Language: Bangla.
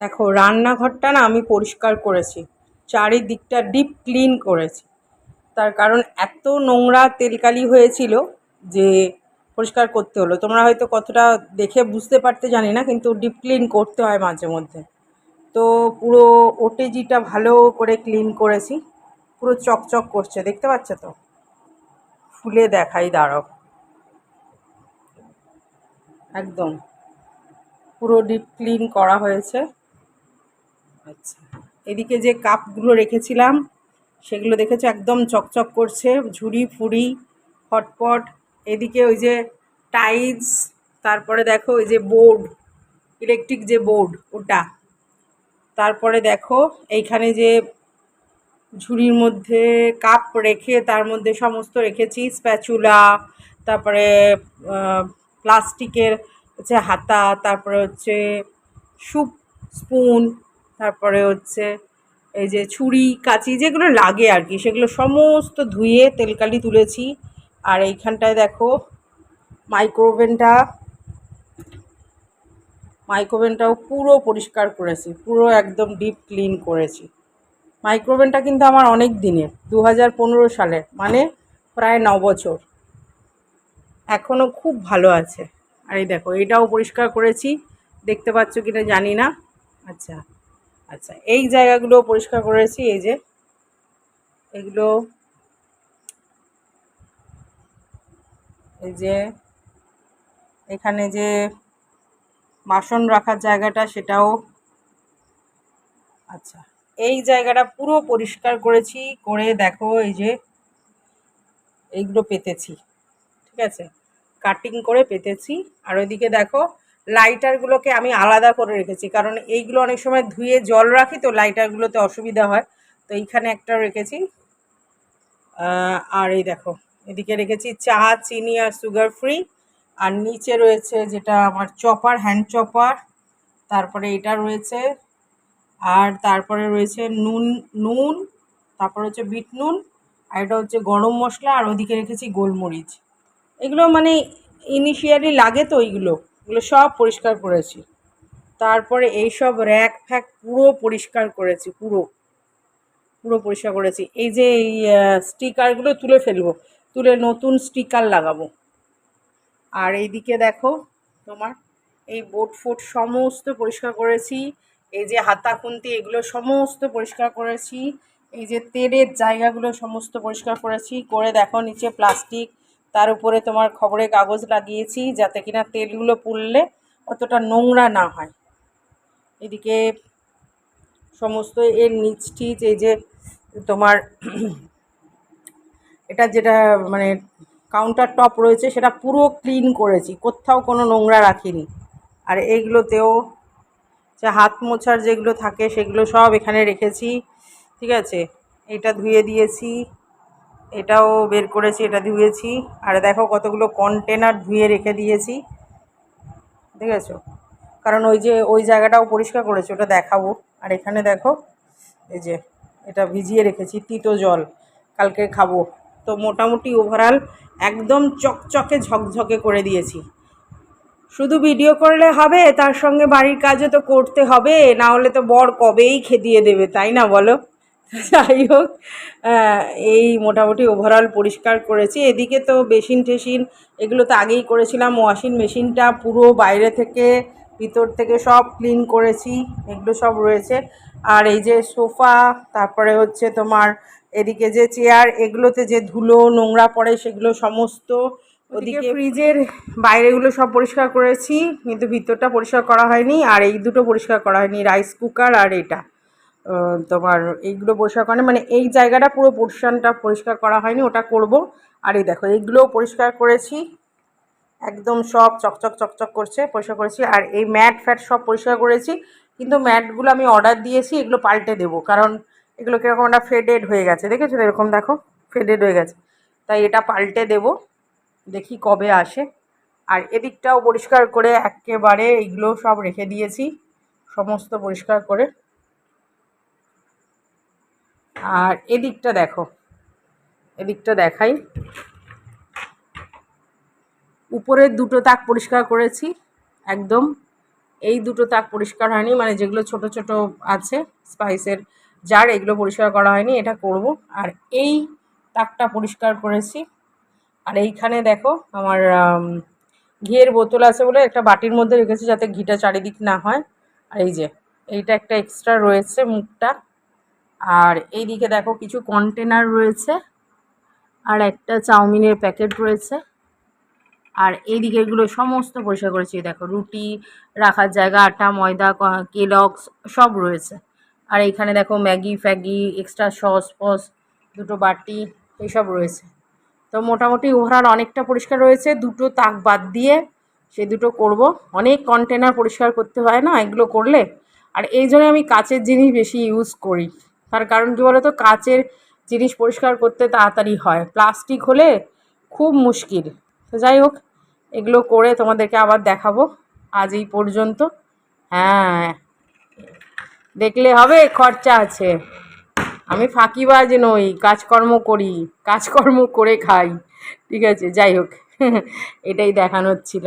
দেখো, রান্নাঘরটা না আমি পরিষ্কার করেছি। চারিদিকটা ডিপ ক্লিন করেছি। তার কারণ এত নোংরা তেলকালি হয়েছিল যে পরিষ্কার করতে হলো। তোমরা হয়তো কতটা দেখে বুঝতে পারতে জানি না, কিন্তু ডিপ ক্লিন করতে হয় মাঝে মধ্যে। তো পুরো ওটেজিটা ভালো করে ক্লিন করেছি। পুরো চকচক করছে, দেখতে পাচ্ছ তো? ফুলে দেখাই, দাঁড়াও। একদম। পুরো ডিপ ক্লিন করা হয়েছে। আচ্ছা। এদিকে যে কাপগুলো রেখেছিলাম, সেগুলো দেখেছ? একদম চকচক করছে, ঝুড়ি, ফুড়ি, হটপট। এদিকে ওই যে টাইলস, তারপরে দেখো ওই যে বোর্ড, ইলেকট্রিক যে বোর্ড, ওটা। তারপরে দেখো এইখানে যে ঝুড়ির মধ্যে কাপ রেখে, তার মধ্যে সমস্ত রেখেছি, স্প্যাচুলা, তারপরে প্লাস্টিকের হচ্ছে হাতা, তারপরে হচ্ছে স্যুপ স্পুন তারপরে হচ্ছে এই যে ছুরি, কাঁচি যেগুলো লাগে আর কি, সেগুলো সমস্ত ধুয়ে তেলকালি তুলেছি। আর এইখানটায় দেখো মাইক্রোওভেনটা মাইক্রোওভেনটাও পুরো পরিষ্কার করেছি, পুরো একদম ডিপ ক্লিন করেছি। মাইক্রোওভেনটা কিন্তু আমার অনেক দিনের দু হাজার পনেরো সালের মানে প্রায় ন বছর। এখনও খুব ভালো আছে। আর এই দেখো, এটাও পরিষ্কার করেছি, দেখতে পাচ্ছ কিনা জানি না। আচ্ছা। আচ্ছা এই জায়গাগুলো পরিষ্কার করেছি এই যে এগুলো, এই যে এখানে যে বাসন রাখার জায়গাটা সেটাও আচ্ছা এই জায়গাটা পুরো পরিষ্কার করেছি, করে দেখো এই যে এইগুলো পেতেছি, ঠিক আছে? কাটিং করে পেতেছি, আর ওইদিকে দেখো লাইটারগুলোকে আমি আলাদা করে রেখেছি। কারণ এইগুলো অনেক সময় ধুয়ে জল রাখি তো লাইটারগুলোতে অসুবিধা হয়। তো এইখানে একটা রেখেছি। আর এই দেখো, এদিকে রেখেছি চা, চিনি আর সুগার ফ্রি আর নিচে রয়েছে যেটা আমার চপার হ্যান্ড চপার তারপরে এটা রয়েছে। আর তারপরে রয়েছে নুন নুন, তারপর হচ্ছে বিট নুন আর এটা হচ্ছে গরম মশলা। আর ওদিকে রেখেছি গোলমরিচ। এগুলো মানে ইনিশিয়ালি লাগে তো এইগুলো। এগুলো সব পরিষ্কার করেছি। তারপরে এই সব র্যাক ফ্যাক পুরো পরিষ্কার করেছি, পুরো। পুরো পরিষ্কার করেছি। এই যে এই স্টিকারগুলো তুলে ফেলব, তুলে নতুন স্টিকার লাগাবো। আর এইদিকে দেখো তোমার, এই বোট ফোট সমস্ত পরিষ্কার করেছি। এই যে হাতা খুন্তি এগুলো সমস্ত পরিষ্কার করেছি। এই যে তেলের জায়গাগুলো সমস্ত পরিষ্কার করেছি। করে দেখো নিচে প্লাস্টিক তার উপরে তোমার খবরের কাগজ লাগিয়েছি যাতে কিনা তেলগুলো পুড়লে অতটা নোংরা না হয়। এদিকে সমস্ত এর নিচ টিচ, এই যে তোমার এটা যেটা মানে কাউন্টার টপ রয়েছে, সেটা পুরো ক্লিন করেছি, কোথাও কোনো নোংরা রাখিনি। আর এইগুলোতেও যে হাত মোছার যেগুলো থাকে সেগুলো সব এখানে রেখেছি, ঠিক আছে? এটা ধুয়ে দিয়েছি। এটাও বের করেছি, এটা ধুয়েছি। আর দেখো কতগুলো কন্টেনার ধুয়ে রেখে দিয়েছি। ঠিক আছে কারণ ওই যে, ওই জায়গাটাও পরিষ্কার করেছি, ওটা দেখাবো। আর এখানে দেখো, এই যে, এটা ভিজিয়ে রেখেছি, তিতো জল। কালকে খাব। তো মোটামুটি ওভারঅল একদম চকচকে, ঝকঝকে করে দিয়েছি। শুধু ভিডিও করলে হবে, তার সঙ্গে বাড়ির কাজও তো করতে হবে, না হলে তো বর কবেই খেদিয়ে দেবে, তাই না বলো? যাই হোক এই মোটামুটি ওভারঅল পরিষ্কার করেছি। এদিকে তো বেসিন টেসিন এগুলো তো আগেই করেছিলাম। ওয়াশিং মেশিনটা পুরো বাইরে থেকে ভিতর থেকে সব ক্লিন করেছি এগুলো সব রয়েছে। আর এই যে সোফা তারপরে হচ্ছে তোমার এদিকে যে চেয়ার এগুলোতে যে ধুলো নোংরা পড়ে সেগুলো সমস্ত ওদিকে ফ্রিজের বাইরেগুলো সব পরিষ্কার করেছি কিন্তু ভিতরটা পরিষ্কার করা হয়নি আর এই দুটো পরিষ্কার করা হয়নি রাইস কুকার আর এটা। তোমার এইগুলো পরিষ্কার করে মানে এই জায়গাটা পুরো পোর্শনটা পরিষ্কার করা হয়নি, ওটা করব। আর এই দেখো, এইগুলোও পরিষ্কার করেছি। একদম সব চকচক চকচক করছে, পরিষ্কার করেছি। আর এই ম্যাট ফ্যাট সব পরিষ্কার করেছি। কিন্তু ম্যাটগুলো আমি অর্ডার দিয়েছি, এগুলো পাল্টে দেবো। কারণ এগুলো কীরকম একটা ফেডেড হয়ে গেছে। দেখেছ এরকম, দেখো ফেডেড হয়ে গেছে। তাই এটা পাল্টে দেব। দেখি কবে আসে। আর এদিকটাও পরিষ্কার করে একেবারে এইগুলো সব রেখে দিয়েছি। সমস্ত পরিষ্কার করে। আর এদিকটা দেখো। এদিকটা দেখাই। উপরের দুটো তাক পরিষ্কার করেছি, একদম। এই দুটো তাক পরিষ্কার হয়নি মানে যেগুলো ছোট ছোট আছে, স্পাইসের জার, এগুলো পরিষ্কার করা হয়নি, এটা করব। আর এই তাকটা পরিষ্কার করেছি। আর এইখানে দেখো, আমার ঘিয়ের বোতল আছে বলে একটা বাটির মধ্যে রেখেছি যাতে ঘিটা চারিদিক না হয়। আর এই যে, এইটা একটা এক্সট্রা রয়েছে মুখটা। আর এইদিকে দেখো কিছু কন্টেনার রয়েছে, আর একটা চাউমিনের প্যাকেট রয়েছে। আর এই দিকেরগুলো সমস্ত পরিষ্কার করেছি দেখো রুটি রাখার জায়গা, আটা, ময়দা কেলক্স সব রয়েছে। আর এইখানে দেখো ম্যাগি, ফ্যাগি এক্সট্রা সস ফস, দুটো বাটি, এইসব রয়েছে। তো মোটামুটি ওভারঅল অনেকটা পরিষ্কার রয়েছে, দুটো তাক বাদ দিয়ে সে দুটো করব। অনেক কন্টেনার পরিষ্কার করতে হয় না, এগুলো করলে। আর এই জন্য আমি কাচের জিনিস বেশি ইউজ করি। তার কারণ কী বলো তো কাচের জিনিস পরিষ্কার করতে তাড়াতাড়ি হয়। প্লাস্টিক হলে খুব মুশকিল। তো যাই হোক, এগুলো করে তোমাদেরকে আবার দেখাবো আজ এই পর্যন্ত। হ্যাঁ দেখলে হবে খরচা আছে। আমি ফাঁকিবাজ নই, কাজকর্ম করি, কাজকর্ম করে খাই। ঠিক আছে, যাই হোক, এটাই দেখানোর ছিল।